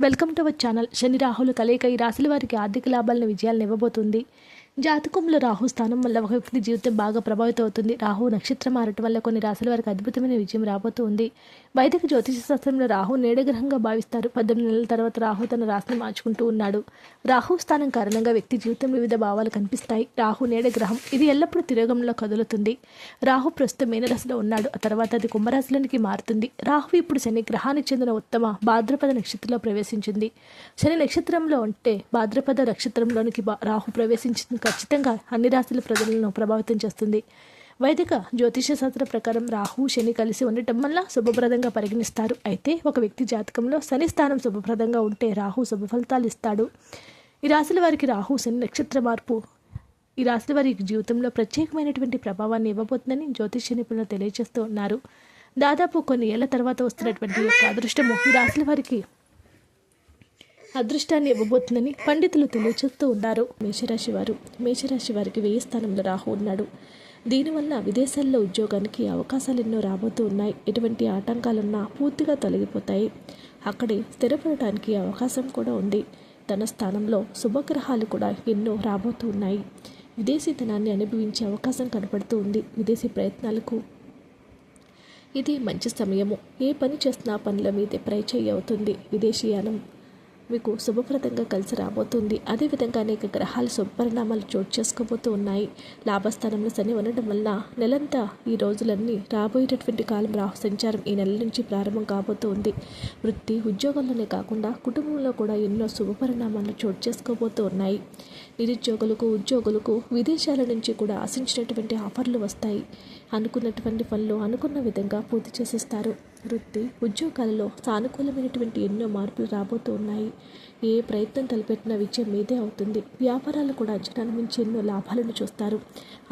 Welcome to our channel Shani రాహుల కలయిక ఈ రాశుల వారికి ఆర్థిక లాభాలను విజయాలను ఇవ్వబోతుంది. జాతకంలో రాహు స్థానం వల్ల ఒక వ్యక్తి జీవితం బాగా ప్రభావితం అవుతుంది. రాహు నక్షత్రం మారటం వల్ల కొన్ని రాశుల వారికి అద్భుతమైన విజయం రాబోతుంది వైదిక జ్యోతిష శాస్త్రంలో రాహు నేడగ్రహంగా భావిస్తారు. పద్దెనిమిది నెలల తర్వాత రాహు తన రాశిని మార్చుకుంటూ ఉన్నాడు. రాహు స్థానం కారణంగా వ్యక్తి జీవితంలో వివిధ భావాలు కనిపిస్తాయి. రాహు నేడగ్రహం ఇది ఎల్లప్పుడూ తిరోగంలో కదులుతుంది. రాహు ప్రస్తుతం మీనరాశిలో ఉన్నాడు. ఆ తర్వాత అది కుంభరాశిలోనికి మారుతుంది. రాహు ఇప్పుడు శని గ్రహానికి చెందిన ఉత్తమ భాద్రపద నక్షత్రంలో ప్రవేశించింది. శని నక్షత్రంలో ఉంటే భాద్రపద నక్షత్రంలోనికి రాహు ప్రవేశించింది ఖచ్చితంగా అన్ని రాశుల ప్రజలను ప్రభావితం చేస్తుంది. వైదిక జ్యోతిష శాస్త్ర ప్రకారం రాహు శని కలిసి ఉండటం వల్ల శుభప్రదంగా పరిగణిస్తారు. అయితే ఒక వ్యక్తి జాతకంలో శని స్థానం శుభప్రదంగా ఉంటే రాహు శుభ ఫలితాలు ఇస్తాడు. ఈ రాశుల వారికి రాహు శని నక్షత్ర మార్పు ఈ రాశుల వారి జీవితంలో ప్రత్యేకమైనటువంటి ప్రభావాన్ని ఇవ్వబోతుందని జ్యోతిష నిపుణులు తెలియజేస్తూ ఉన్నారు. దాదాపు కొన్ని ఏళ్ళ తర్వాత వస్తున్నటువంటి యొక్క అదృష్టము ఈ రాశుల వారికి అదృష్టాన్ని ఇవ్వబోతుందని పండితులు తెలియచేస్తూ ఉన్నారు. మేషరాశి వారు మేషరాశి వారికి వెయ్యి స్థానంలో రాహు ఉన్నాడు. దీనివల్ల విదేశాల్లో ఉద్యోగానికి అవకాశాలు ఎన్నో రాబోతూ ఉన్నాయి. ఎటువంటి ఆటంకాలున్నా పూర్తిగా తొలగిపోతాయి. అక్కడే స్థిరపడటానికి అవకాశం కూడా ఉంది. తన స్థానంలో శుభగ్రహాలు కూడా ఎన్నో రాబోతూ ఉన్నాయి. విదేశీతనాన్ని అనుభవించే అవకాశం కనపడుతూ ఉంది. విదేశీ ప్రయత్నాలకు ఇది మంచి సమయము. ఏ పని చేస్తున్నా పనుల మీద ప్రయచయ్య అవుతుంది. విదేశీయానం మీకు శుభప్రదంగా కలిసి రాబోతుంది. అదేవిధంగా అనేక గ్రహాలు శుభపరిణామాలు చోటు చేసుకోబోతూ ఉన్నాయి. లాభస్థానంలో శని ఉండడం వల్ల నెలంతా ఈ రోజులన్నీ రాబోయేటటువంటి కాలం రాహు సంచారం ఈ నెల నుంచి ప్రారంభం కాబోతూ ఉంది. వృత్తి ఉద్యోగాల్లోనే కాకుండా కుటుంబంలో కూడా ఎన్నో శుభపరిణామాలు చోటు చేసుకోబోతూ ఉన్నాయి. నిరుద్యోగులకు ఉద్యోగులకు విదేశాల నుంచి కూడా ఆశించినటువంటి ఆఫర్లు వస్తాయి. అనుకున్నటువంటి పనులు అనుకున్న విధంగా పూర్తి చేసేస్తారు. వృత్తి ఉద్యోగాలలో సానుకూలమైనటువంటి ఎన్నో మార్పులు రాబోతూ ఉన్నాయి. ఏ ప్రయత్నం తలపెట్టిన విజయం మీదే అవుతుంది. వ్యాపారాలు కూడా అంచనాల మించి ఎన్నో లాభాలను చూస్తారు.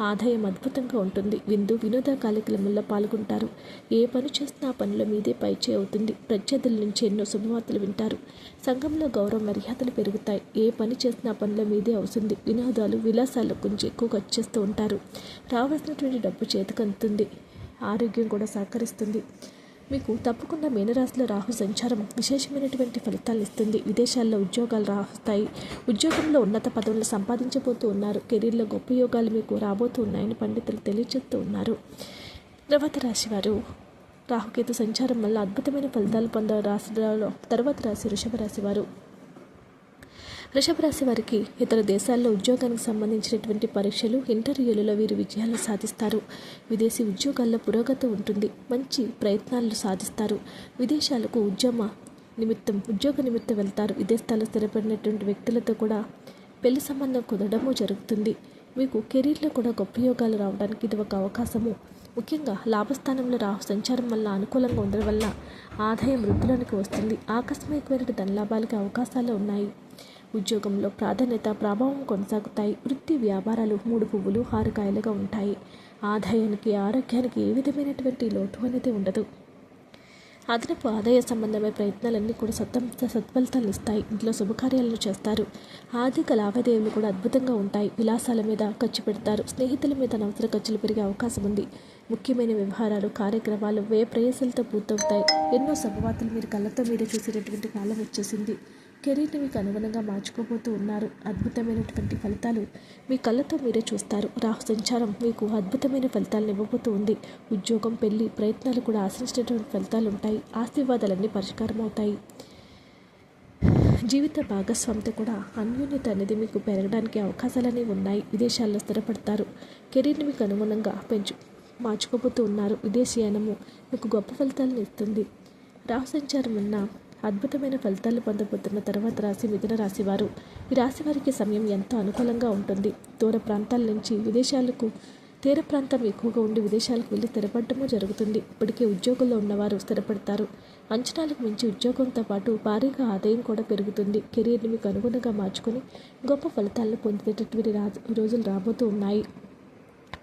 ఆదాయం అద్భుతంగా ఉంటుంది. విందు వినోద కార్యక్రమంలో పాల్గొంటారు. ఏ పని చేస్తున్నా ఆ పనుల మీదే పైచే అవుతుంది. ప్రత్యర్థుల నుంచి ఎన్నో శుభవార్తలు వింటారు. సంఘంలో గౌరవ మర్యాదలు పెరుగుతాయి. ఏ పని చేసినా పనిలో పనుల మీదే అవుతుంది. వినోదాలు విలాసాలు కొంచెం ఎక్కువ ఖర్చు చేస్తూ ఉంటారు. రావాల్సినటువంటి డబ్బు చేతికి అందుతుంది. ఆరోగ్యం కూడా సహకరిస్తుంది. మీకు తప్పకుండా మీనరాశిలో రాహు సంచారం విశేషమైనటువంటి ఫలితాలు ఇస్తుంది. విదేశాల్లో ఉద్యోగాలు రాస్తాయి. ఉద్యోగంలో ఉన్నత పదవులు సంపాదించబోతూ ఉన్నారు. కెరీర్లో గొప్ప యోగాలు మీకు రాబోతూ ఉన్నాయని పండితులు తెలియజేస్తూ ఉన్నారు. తర్వాత రాశి వారు రాహుకేతు సంచారం వల్ల అద్భుతమైన ఫలితాలు పొందే రాశి తర్వాత రాశి వృషభ రాశి వారు వృషభ రాశి వారికి ఇతర దేశాల్లో ఉద్యోగానికి సంబంధించినటువంటి పరీక్షలు ఇంటర్వ్యూలలో వీరు విజయాలు సాధిస్తారు. విదేశీ ఉద్యోగాల్లో పురోగతి ఉంటుంది. మంచి ప్రయత్నాలు సాధిస్తారు. విదేశాలకు ఉద్యమ నిమిత్తం ఉద్యోగ నిమిత్తం వెళ్తారు. విదేశాల్లో స్థిరపడినటువంటి వ్యక్తులతో కూడా పెళ్ళి సంబంధం కుదరడము జరుగుతుంది. మీకు కెరీర్లో కూడా గొప్ప యోగాలు రావడానికి ఇది ఒక అవకాశము. ముఖ్యంగా లాభస్థానంలో రా సంచారం వల్ల అనుకూలంగా ఉండడం వల్ల ఆదాయం వృద్ధిలోనికి వస్తుంది. ఆకస్మికమైన ధనలాభాలకి అవకాశాలు ఉన్నాయి. ఉద్యోగంలో ప్రాధాన్యత ప్రభావం కొనసాగుతాయి. వృత్తి వ్యాపారాలు మూడు పువ్వులు హారకాయలుగా ఉంటాయి. ఆదాయానికి ఆరోగ్యానికి ఏ విధమైనటువంటి లోటు అనేది ఉండదు. అదనపు ఆదాయ సంబంధమైన ప్రయత్నాలన్నీ కూడా సత్తం సత్ఫలితాలు ఇస్తాయి. ఇంట్లో శుభకార్యాలను చేస్తారు. ఆర్థిక లావాదేవీలు కూడా అద్భుతంగా ఉంటాయి. విలాసాల మీద ఖర్చు పెడతారు. స్నేహితుల మీద అనవసర ఖర్చులు పెరిగే అవకాశం ఉంది. ముఖ్యమైన వ్యవహారాలు కార్యక్రమాలు వ్యయ ప్రయాసాలతో పూర్తవుతాయి. ఎన్నో శుభవార్తలు మీరు కళ్ళతో మీరే చూసేటటువంటి కాలం వచ్చేసింది. కెరీర్ని మీకు అనుగుణంగా మార్చుకోబోతూ ఉన్నారు. అద్భుతమైనటువంటి ఫలితాలు మీ కళ్ళతో మీరే చూస్తారు. రాహు సంచారం మీకు అద్భుతమైన ఫలితాలను ఇవ్వబోతూ ఉంది. ఉద్యోగం పెళ్ళి ప్రయత్నాలు కూడా ఆశించినటువంటి ఫలితాలు ఉంటాయి. ఆశీర్వాదాలన్నీ పరిష్కారం అవుతాయి. జీవిత భాగస్వామితో కూడా అన్యోన్యత అనేది మీకు పెరగడానికి అవకాశాలనే ఉన్నాయి. విదేశాల్లో స్థిరపడతారు. కెరీర్ని మీకు అనుగుణంగా పెంచు మార్చుకోబోతూ ఉన్నారు. విదేశీయానము మీకు గొప్ప ఫలితాలను ఇస్తుంది. రాహు సంచారం ఉన్న అద్భుతమైన ఫలితాలు పొందబోతున్న తర్వాత రాశి మిథున రాశి వారు. ఈ రాశి వారికి సమయం ఎంతో అనుకూలంగా ఉంటుంది. దూర ప్రాంతాల నుంచి విదేశాలకు తీర ప్రాంతం ఎక్కువగా ఉండి విదేశాలకు వెళ్ళి స్థిరపడటము జరుగుతుంది. ఇప్పటికే ఉద్యోగంలో ఉన్నవారు స్థిరపడతారు. అంచనాలకు మించి ఉద్యోగంతో పాటు భారీగా ఆదాయం కూడా పెరుగుతుంది. కెరీర్ని మీకు అనుగుణంగా మార్చుకొని గొప్ప ఫలితాలను పొందేటటువంటి రా రోజులు రాబోతూ ఉన్నాయి.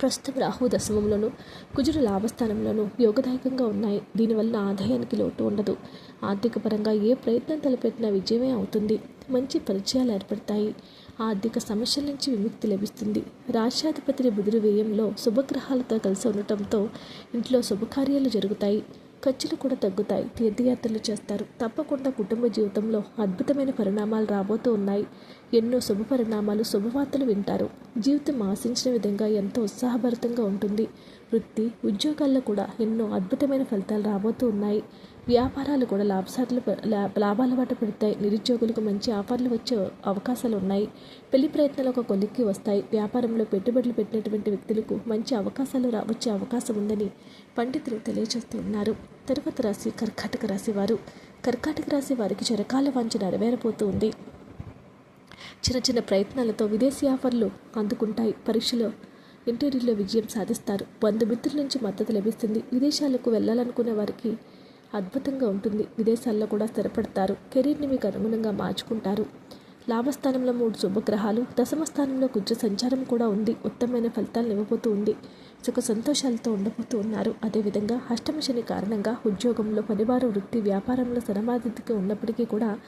ప్రస్తుతం రాహు దశమంలోను కుజుడు లాభస్థానంలోనూ యోగదాయకంగా ఉన్నాయి. దీనివల్ల ఆదాయానికి లోటు ఉండదు. ఆర్థికపరంగా ఏ ప్రయత్నం తలపెట్టినా విజయమే అవుతుంది. మంచి పరిచయాలు ఏర్పడతాయి. ఆర్థిక సమస్యల నుంచి విముక్తి లభిస్తుంది. రాష్ట్రాధిపతి బుధుడు వ్యయంలో శుభగ్రహాలతో కలిసి ఉండటంతో ఇంట్లో శుభకార్యాలు జరుగుతాయి. ఖర్చులు కూడా తగ్గుతాయి. తీర్థయాత్రలు చేస్తారు. తప్పకుండా కుటుంబ జీవితంలో అద్భుతమైన పరిణామాలు రాబోతూ ఉన్నాయి. ఎన్నో శుభ పరిణామాలు శుభవార్తలు వింటారు. జీవితం ఆశించిన విధంగా ఎంతో ఉత్సాహభరితంగా ఉంటుంది. వృత్తి ఉద్యోగాల్లో కూడా ఎన్నో అద్భుతమైన ఫలితాలు రాబోతూ ఉన్నాయి. వ్యాపారాలు కూడా లాభసార్లు లాభాల బాట పెడతాయి. నిరుద్యోగులకు మంచి ఆఫర్లు వచ్చే అవకాశాలు ఉన్నాయి. పెళ్ళి ప్రయత్నాలు ఒక కొలిక్కి వస్తాయి. వ్యాపారంలో పెట్టుబడులు పెట్టినటువంటి వ్యక్తులకు మంచి అవకాశాలు రా వచ్చే అవకాశం ఉందని పండితులు తెలియజేస్తూ ఉన్నారు. తరువాత రాశి కర్కాటక రాశి వారు. కర్కాటక రాశి వారికి చిరకాల వంచ నెరవేరబోతూ ఉంది. చిన్న చిన్న ప్రయత్నాలతో విదేశీ ఆఫర్లు అందుకుంటాయి. పరీక్షలో ఇంటర్వ్యూలో విజయం సాధిస్తారు. బంధుమిత్రుల నుంచి మద్దతు లభిస్తుంది. విదేశాలకు వెళ్ళాలనుకునే వారికి అద్భుతంగా ఉంటుంది. విదేశాల్లో కూడా స్థిరపడతారు. కెరీర్ని మీకు అనుగుణంగా మార్చుకుంటారు. లాభస్థానంలో మూడు శుభగ్రహాలు. దశమ స్థానంలో కుజ సంచారం కూడా ఉంది. ఉత్తమమైన ఫలితాలను ఇవ్వబోతూ ఉంది. సుఖ సంతోషాలతో ఉండబోతూ ఉన్నారు. అదేవిధంగా అష్టమశని కారణంగా ఉద్యోగంలో పనివారు వృత్తి వ్యాపారంలో సరమాధికి ఉన్నప్పటికీ కూడా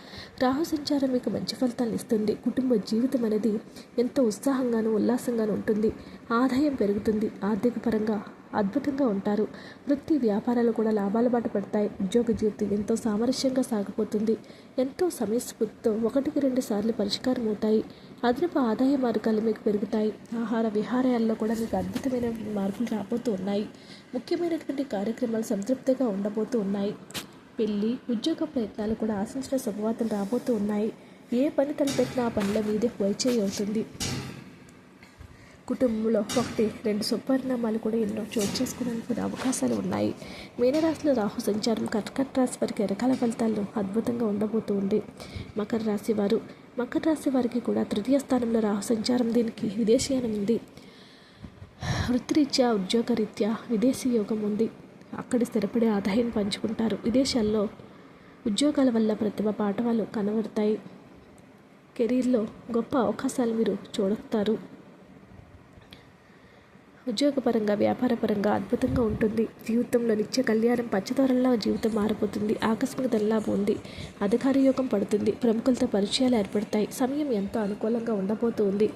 రాహు సంచారం మీకు మంచి ఫలితాలను ఇస్తుంది. కుటుంబ జీవితం అనేది ఎంతో ఉత్సాహంగాను ఉల్లాసంగాను ఉంటుంది. ఆదాయం పెరుగుతుంది. ఆర్థిక పరంగా అద్భుతంగా ఉంటారు. వృత్తి వ్యాపారాలు కూడా లాభాల బాట పడతాయి. ఉద్యోగ జీవితం ఎంతో సామరస్యంగా సాగిపోతుంది. ఎంతో సమయస్ఫూర్తితో ఒకటికి రెండు సార్లు పరిష్కారం అవుతాయి. అదనపు ఆదాయ మార్గాలు మీకు పెరుగుతాయి. ఆహార విహారాల్లో కూడా మీకు అద్భుతమైన మార్పులు రాబోతూ ఉన్నాయి. ముఖ్యమైనటువంటి కార్యక్రమాలు సంతృప్తిగా ఉండబోతూ ఉన్నాయి. పెళ్ళి ఉద్యోగ ప్రయత్నాలు కూడా ఆశించిన శుభవార్తలు రాబోతూ ఉన్నాయి. ఏ పని తలపెట్టినా ఆ పనుల మీదే వైచేయి అవుతుంది కుటుంబంలో ఒకటి రెండు సుపరిణామాలు కూడా ఎన్నో చోటు చేసుకోవడానికి అవకాశాలు ఉన్నాయి. మీనరాశిలో రాహు సంచారం కర్కట రాశి వారికి రకాల ఫలితాలు అద్భుతంగా ఉండబోతూ ఉంది. మకర రాశి వారు మకర రాశి వారికి కూడా తృతీయ స్థానంలో రాహు సంచారం దీనికి విదేశీయనం ఉంది. వృత్తిరీత్యా ఉద్యోగరీత్యా విదేశీ యోగం ఉంది. అక్కడి స్థిరపడే ఆదాయం పంచుకుంటారు. విదేశాల్లో ఉద్యోగాల వల్ల ప్రతిభ పాఠవాలు కనబడతాయి. కెరీర్లో గొప్ప అవకాశాలు మీరు చూడతారు ఉద్యోగపరంగా వ్యాపారపరంగా అద్భుతంగా ఉంటుంది. జీవితంలో నిత్య కళ్యాణం పచ్చదొరల్లా జీవితం మారిపోతుంది ఆకస్మిక ధనలాభం ఉంది. అధికార యోగం పడుతుంది. ప్రముఖులతో పరిచయాలు ఏర్పడతాయి. సమయం ఎంతో అనుకూలంగా ఉండబోతుంది.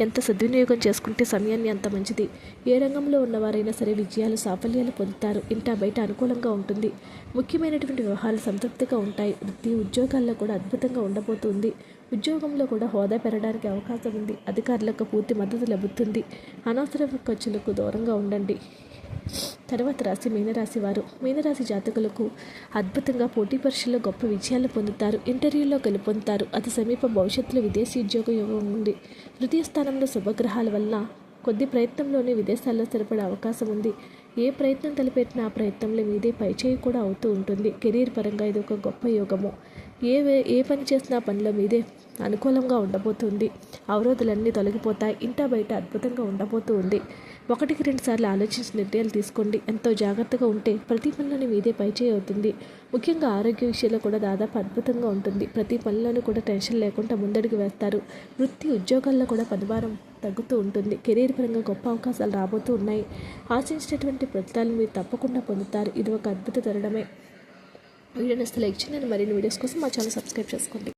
ఎంత సద్వినియోగం చేసుకుంటే సమయాన్ని అంత మంచిది. ఏ రంగంలో ఉన్నవారైనా సరే విజయాలు సాఫల్యాలు పొందుతారు. ఇంటా బయట అనుకూలంగా ఉంటుంది. ముఖ్యమైనటువంటి వ్యవహారాలు సంతృప్తిగా ఉంటాయి. వృత్తి ఉద్యోగాల్లో కూడా అద్భుతంగా ఉండబోతుంది. ఉద్యోగంలో కూడా హోదా పెరగడానికి అవకాశం ఉంది. అధికారులకు పూర్తి మద్దతు లభిస్తుంది. అనవసర ఖర్చులకు దూరంగా ఉండండి. తర్వాత రాశి మీనరాశి వారు. మీనరాశి జాతకులకు అద్భుతంగా పోటీ పరీక్షల్లో గొప్ప విజయాలు పొందుతారు. ఇంటర్వ్యూలో గెలుపొందుతారు. అతి సమీప భవిష్యత్తులో విదేశీ ఉద్యోగ యోగం ఉంది. తృతీయ స్థానంలో శుభగ్రహాల వల్ల కొద్ది ప్రయత్నంలోనే విదేశాల్లో స్థిరపడే అవకాశం ఉంది. ఏ ప్రయత్నం తలపెట్టినా ఆ ప్రయత్నంలో మీదే పైచేయి కూడా అవుతూ ఉంటుంది. కెరీర్ పరంగా ఇది ఒక గొప్ప యోగము. ఏ ఏ పని చేసినా పనిలో మీదే అనుకూలంగా ఉండబోతుంది. అవరోధులన్నీ తొలగిపోతాయి. ఇంటా బయట అద్భుతంగా ఉండబోతూ ఉంది. ఒకటికి రెండు సార్లు ఆలోచించి నిర్ణయాలు తీసుకోండి. ఎంతో జాగ్రత్తగా ఉంటే ప్రతి పనిలోని మీదే పైచేయి అవుతుంది. ముఖ్యంగా ఆరోగ్య విషయంలో కూడా దాదాపు అద్భుతంగా ఉంటుంది. ప్రతి పనిలోనూ కూడా టెన్షన్ లేకుండా ముందడుగు వేస్తారు. వృత్తి ఉద్యోగాల్లో కూడా పనిభారం తగ్గుతూ ఉంటుంది. కెరీర్ పరంగా గొప్ప అవకాశాలు రాబోతూ ఉన్నాయి. ఆశించినటువంటి ఫలితాలను మీరు తప్పకుండా పొందుతారు. ఇది ఒక అద్భుత తరుణమే. వీడియో అసలు లైక్ చేయండి. మరిన్ని వీడియోస్ కోసం మా ఛానల్ సబ్స్క్రైబ్ చేసుకోండి.